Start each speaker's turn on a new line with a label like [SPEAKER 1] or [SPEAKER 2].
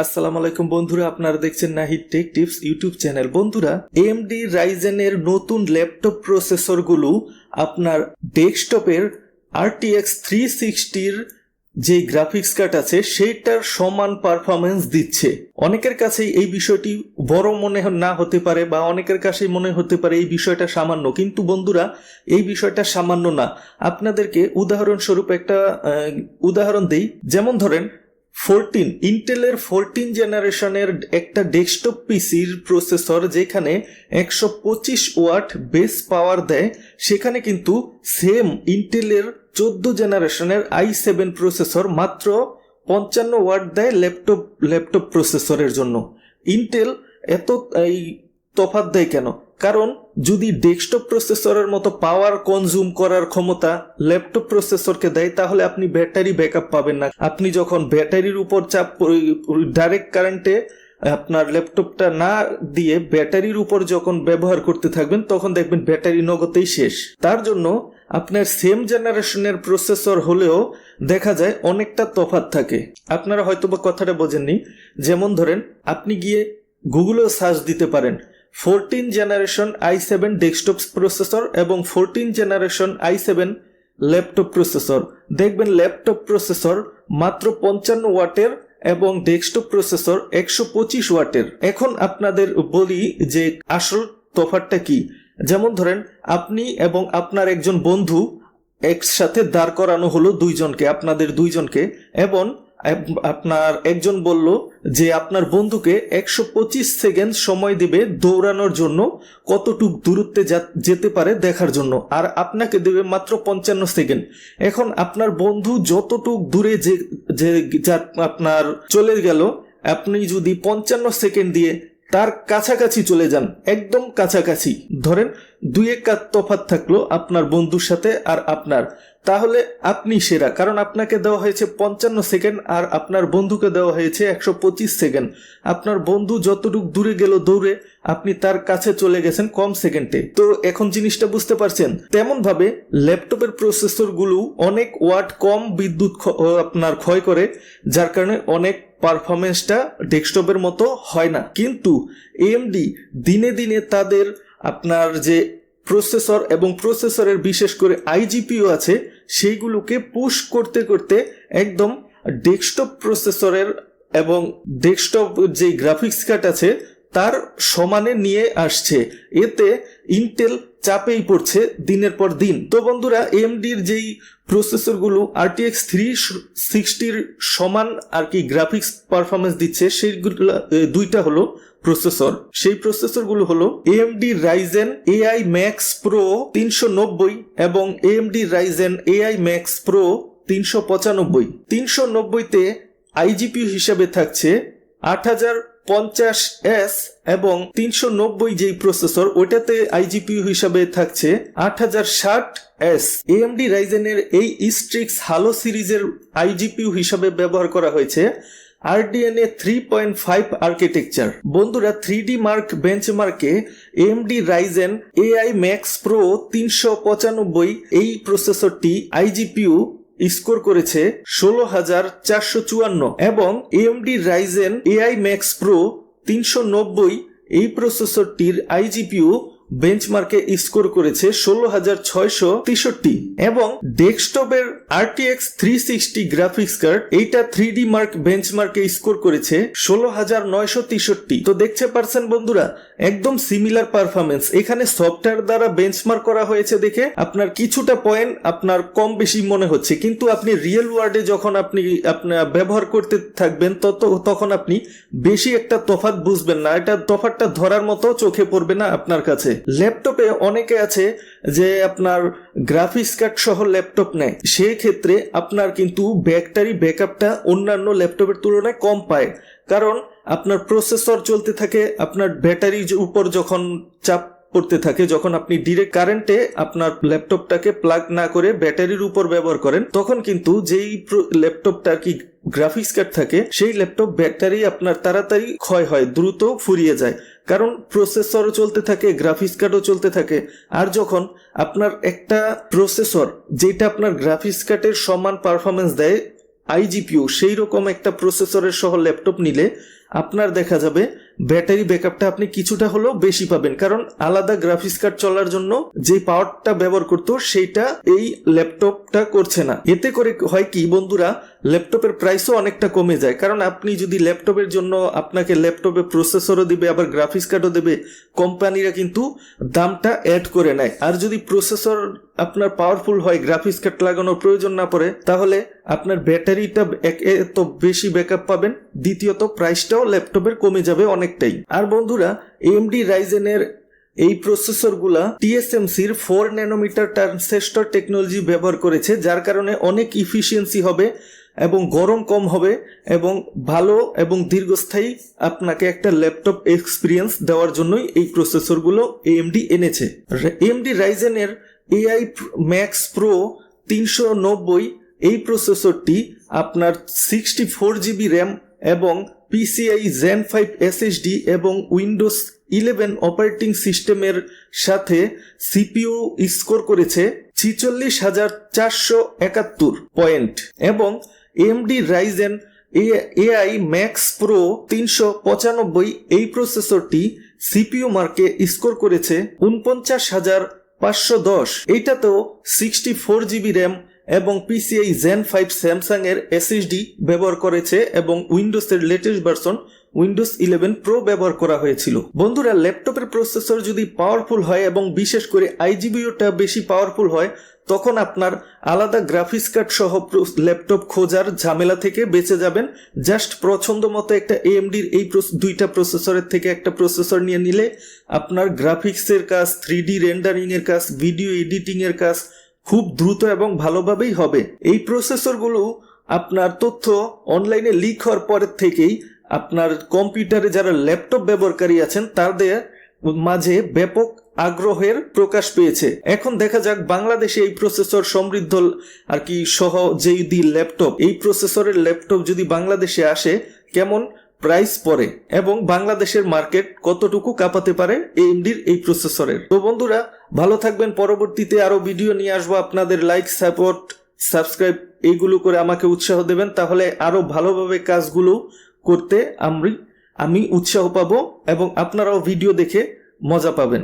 [SPEAKER 1] আসসালামু আলাইকুম বন্ধুরা, আপনারা দেখছেন Nahid tech tips YouTube channel. বন্ধুরা এমডি রাইজেনের নতুন ল্যাপটপ প্রসেসরগুলো আপনার ডেস্কটপের আরটিএক্স থ্রি সিক্সটির যে গ্রাফিক্স কার্ড আছে, সেইটার সমান পারফরমেন্স দিচ্ছে। অনেকের কাছেই এই বিষয়টি বড় মনে না হতে পারে বা অনেকের কাছেই মনে হতে পারে এই বিষয়টা সামান্য। কিন্তু বন্ধুরা, এই বিষয়টা সামান্য না। আপনাদেরকে উদাহরণস্বরূপ একটা উদাহরণ দেই। যেমন ধরেন ফোরটিন ইন্টেলের ফোরটিন জেনারেশনের একটা ডেস্কটপ পিসির প্রসেসর যেখানে একশো পঁচিশ ওয়াট বেস পাওয়ার দেয়, সেখানে কিন্তু সেম ইন্টেলের চোদ্দ জেনারেশনের আই সেভেন প্রসেসর মাত্র পঞ্চান্ন ওয়াট দেয় ল্যাপটপ ল্যাপটপ প্রসেসরের জন্য। ইন্টেল এত, এই তফাৎ দেয় কেন? কারণ যদি ডেস্কটপ প্রসেসরের মতো পাওয়ার কনজিউম করার ক্ষমতা ল্যাপটপ প্রসেসরকে দেয়, তাহলে আপনি ব্যাটারি ব্যাকআপ পাবেন না। আপনি যখন ব্যাটারির উপর চাপ ডাইরেক্ট কারেন্টে আপনার ল্যাপটপটা না দিয়ে ব্যাটারির উপর যখন ব্যবহার করতে থাকবেন, তখন দেখবেন ব্যাটারি নগতেই শেষ। তার জন্য আপনার সেম জেনারেশনের প্রসেসর হলেও দেখা যায় অনেকটা তফাৎ থাকে। আপনারা হয়তো বা কথাটা বোঝেননি। যেমন ধরেন, আপনি গিয়ে গুগলেও সার্চ দিতে পারেন। Fourteen generation i seven desktop processor এবং fourteen generation i seven laptop processor দেখবেন ল্যাপটপ প্রসেসর মাত্র পঞ্চান্ন ওয়াটের এবং ডেস্কটপ প্রসেসর একশো পঁচিশ ওয়াটের। এখন আপনাদের বলি যে আসল তফাৎটা কি। যেমন ধরেন, আপনি এবং আপনার একজন বন্ধু একসাথে দাঁড় করানো হলো দুইজনকে, আপনাদের দুইজনকে, এবং আপনার একজন বলল যে আপনার বন্ধুকে একশো পঁচিশ সেকেন্ড সময় দেবে দৌড়ানোর জন্য কতটুক দূরত্বে যেতে পারে দেখার জন্য। আর আপনাকে দেবে মাত্র পঞ্চান্ন সেকেন্ড। এখন আপনার বন্ধু যতটুক দূরে যা- আপনার চলে গেল, আপনি যদি পঞ্চান্ন সেকেন্ড দিয়ে তার কাছাকাছি চলে যান, একদম কাছাকাছি। ধরেন দুই এক কাত তফাত থাকল আপনার বন্ধুর সাথে আর আপনার। তাহলে আপনি সেরা, কারণ আপনাকে দেওয়া হয়েছে পঞ্চান্ন সেকেন্ড আর আপনার বন্ধুকে দেওয়া হয়েছে একশো পঁচিশ সেকেন্ড। আপনার বন্ধু যতটুক দূরে গেল দৌড়ে, আপনি তার কাছে চলে গেছেন কম সেকেন্ডে। তো এখন জিনিসটা বুঝতে পারছেন? তেমন ভাবে ল্যাপটপের প্রসেসরগুলো অনেক ওয়াট কম বিদ্যুৎ আপনার ক্ষয় করে, যার কারণে অনেক পারফরমেন্সটা ডেস্কটপের মতো হয় না। কিন্তু এমডি দিনে দিনে তাদের আপনার যে প্রসেসর এবং প্রসেসরের বিশেষ করে আইজিপিও আছে, সেইগুলোকে পুশ করতে করতে একদম ডেস্কটপ প্রসেসরের এবং ডেস্কটপ যে গ্রাফিক্স কার্ড আছে তার সমানে নিয়ে আসছে। এতে ইন্টেল চাপেই পড়ছে দিনের পর দিন। তো বন্ধুরা এমডির যেই প্রসেসরগুলো আরটিএক্স থ্রি সিক্সটির সমান আর কি গ্রাফিক্স পারফরমেন্স দিচ্ছে, সেইগুলো দুইটা হলো প্রসেসর। সেই প্রসেসরগুলো হলো AMD Ryzen AI max pro তিনশো নব্বই এবং AMD Ryzen AI max pro তিনশো পঁচানব্বই। তিনশো নব্বইতে আইজিপিউ হিসাবে থাকছে আট হাজার পঞ্চাশ এস এবং তিনশো নব্বই যেই প্রসেসর, ওইটাতে আইজিপিউ হিসাবে থাকছে আট হাজার ষাট এস। এএমডি রাইজেনের এই ইস্ট্রিক্স হালো সিরিজের আইজিপিউ হিসাবে ব্যবহার করা হয়েছে। RDNA three point five architecture বন্ধুরা three D mark বেঞ্চমার্কে AMD Ryzen AI max pro তিনশো পঁচানব্বই এই প্রসেসরটি আইজিপিউ স্কোর করেছে ষোলো হাজার চারশো চুয়ান্ন এবং AMD Ryzen AI max pro তিনশো নব্বই এই প্রসেসরটির আইজিপিউ বেঞ্চমার্কে স্কোর করেছে ষোলো হাজার ছয়শো তেষট্টি এবং ডেস্কটপের RTX three sixty graphics card এইটা থ্রি ডি মার্ক বেঞ্চমার্কে স্কোর করেছে ষোলো হাজার নয়শো তেষট্টি। তো দেখতে পারছেন বন্ধুরা, একদম সিমিলার পারফরমেন্স এখানে সফটওয়্যার দ্বারা বেঞ্চমার্ক করা হয়েছে দেখে আপনার কিছুটা পয়েন্ট আপনার কম বেশি মনে হচ্ছে। কিন্তু আপনি রিয়েল ওয়ার্ল্ডে যখন আপনি আপনার ব্যবহার করতে থাকবেন, তত, তখন আপনি বেশি একটা তফাৎ বুঝবেন না। এটা তফাৎটা ধরার মতো চোখে পড়বে না আপনার কাছে। ল্যাপটপে অনেকে আছে যে আপনার গ্রাফিক্স কার্ড সহ ল্যাপটপ নেয়। সেই ক্ষেত্রে আপনার কিন্তু ব্যাটারি ব্যাকআপটা অন্যান্য ল্যাপটপের তুলনায় কম পায়। কারণ আপনার প্রসেসর চলতে থাকে, আপনার ব্যাটারির উপর যখন চাপ পড়তে থাকে, যখন আপনি ডিরেক্ট কারেন্টে আপনার ল্যাপটপটাকে প্লাগ না করে ব্যাটারির উপর ব্যবহার করেন, তখন কিন্তু যেই ল্যাপটপটা কি গ্রাফিক্স কার্ড থাকে, সেই ল্যাপটপ ব্যাটারি আপনার তাড়াতাড়ি ক্ষয় হয়, দ্রুত ফুরিয়ে যায়। কারণ প্রসেসরও চলতে থাকে গ্রাফিক্স কার্ডও চলতে থাকে। আর যখন আপনার একটা প্রসেসর যেটা আপনার গ্রাফিক্স কার্ডের সমান পারফরমেন্স দেয় আইজিপিউ সেই রকম একটা প্রসেসরের সহ ল্যাপটপ নিলে আপনার দেখা যাবে ব্যাটারি ব্যাকআপটা আপনি কিছুটা হলেও বেশি পাবেন। কারণ আলাদা গ্রাফিক্স কার্ড চলার জন্য যে পাওয়ারটা ব্যবহার করতো, সেইটা এই ল্যাপটপটা করছে না। এতে করে হয় কি বন্ধুরা ল্যাপটপের প্রাইসও অনেকটা কমে যায়। কারণ আপনি যদি ল্যাপটপের জন্য আপনাকে ল্যাপটপে প্রসেসরও দেবে, আবার গ্রাফিক্স কার্ডও দেবে কোম্পানিরা কিন্তু দামটা অ্যাড করে নেয়। আর যদি প্রসেসর আপনার পাওয়ারফুল হয় গ্রাফিক্স কার্ড লাগানোর প্রয়োজন না পড়ে, তাহলে আপনার ব্যাটারিটা এত বেশি ব্যাকআপ পাবেন, দ্বিতীয়ত প্রাইসটাও ল্যাপটপের কমে যাবে অনেকটাই। আর বন্ধুরা এমডি রাইজেনের এই প্রসেসরগুলা টিএসএমসির ফোর ন্যানোমিটার ট্রান্সেস্টর টেকনোলজি ব্যবহার করেছে, যার কারণে অনেক ইফিসিয়েন্সি হবে এবং গরম কম হবে এবং ভালো এবং দীর্ঘস্থায়ী আপনাকে একটা ল্যাপটপ এক্সপিরিয়েন্স দেওয়ার জন্যই এই প্রসেসরগুলো এএমডি এনেছে। এএমডি রাইজেনের এআই ম্যাক্স প্রো তিনশো নব্বই, এই প্রসেসরটি আপনার সিক্সটি ফোর জিবি র্যাম এবং পিসিআই জেন ফাইভ এসএসডি এবং উইন্ডোজ ইলেভেন অপারেটিং সিস্টেমের সাথে সিপিইউ স্কোর করেছে ছিচল্লিশ হাজার চারশো একাত্তর পয়েন্ট এবং AMD Ryzen AI max pro তিনশো পঁচানব্বই, এই প্রসেসরটি সিপিইউ মার্কে স্কোর করেছে উনপঞ্চাশ হাজার পাঁচশো দশ। এইটাতেও সিক্সটি ফোর জিবি র্যাম এবং পিসিআই জেন ফাইভ স্যামসাং এর এসএসডি ব্যবহার করেছে এবং উইন্ডোজের latest version Windows eleven pro ব্যবহার করা হয়েছিল। বন্ধুরা, ল্যাপটপের প্রসেসর যদি পাওয়ারফুল হয় এবং বিশেষ করে আইজিবিওটা বেশি পাওয়ারফুল হয়, তখন আপনার আলাদা গ্রাফিক্স কার্ড সহ ল্যাপটপ খোঁজার ঝামেলা থেকে বেঁচে যাবেন। জাস্ট পছন্দ মতো একটা এএমডির এই দুইটা প্রসেসরের থেকে একটা প্রসেসর নিয়ে নিলে আপনার গ্রাফিক্সের কাজ থ্রি ডি রেন্ডারিংয়ের কাজ ভিডিও এডিটিংয়ের কাজ খুব দ্রুত এবং ভালোভাবেই হবে। এই প্রসেসরগুলো আপনার তথ্য অনলাইনে লিক হওয়ার পরের থেকেই আপনার কম্পিউটারে যারা ল্যাপটপ ব্যবহারকারী আছেন, তাদের মাঝে ব্যাপক আগ্রহের প্রকাশ পেয়েছে। এখন দেখা যাক বাংলাদেশে এই প্রসেসর সমৃদ্ধ আর কি সহ যেই দি ল্যাপটপ। এই প্রসেসরের ল্যাপটপ যদি বাংলাদেশে আসে, কেমন প্রাইস পরে এবং বাংলাদেশের মার্কেট কতটুকু কাঁপাতে পারে এএমডির এই প্রসেসরের? তো বন্ধুরা, ভালো থাকবেন। পরবর্তীতে আরও ভিডিও নিয়ে আসব আপনাদের লাইক, সাপোর্ট, সাবস্ক্রাইব এইগুলো করে আমাকে উৎসাহ দেবেন। তাহলে আরও ভালোভাবে কাজগুলো করতে আমি আমি উৎসাহ পাবো এবং আপনারাও ভিডিও দেখে মজা পাবেন।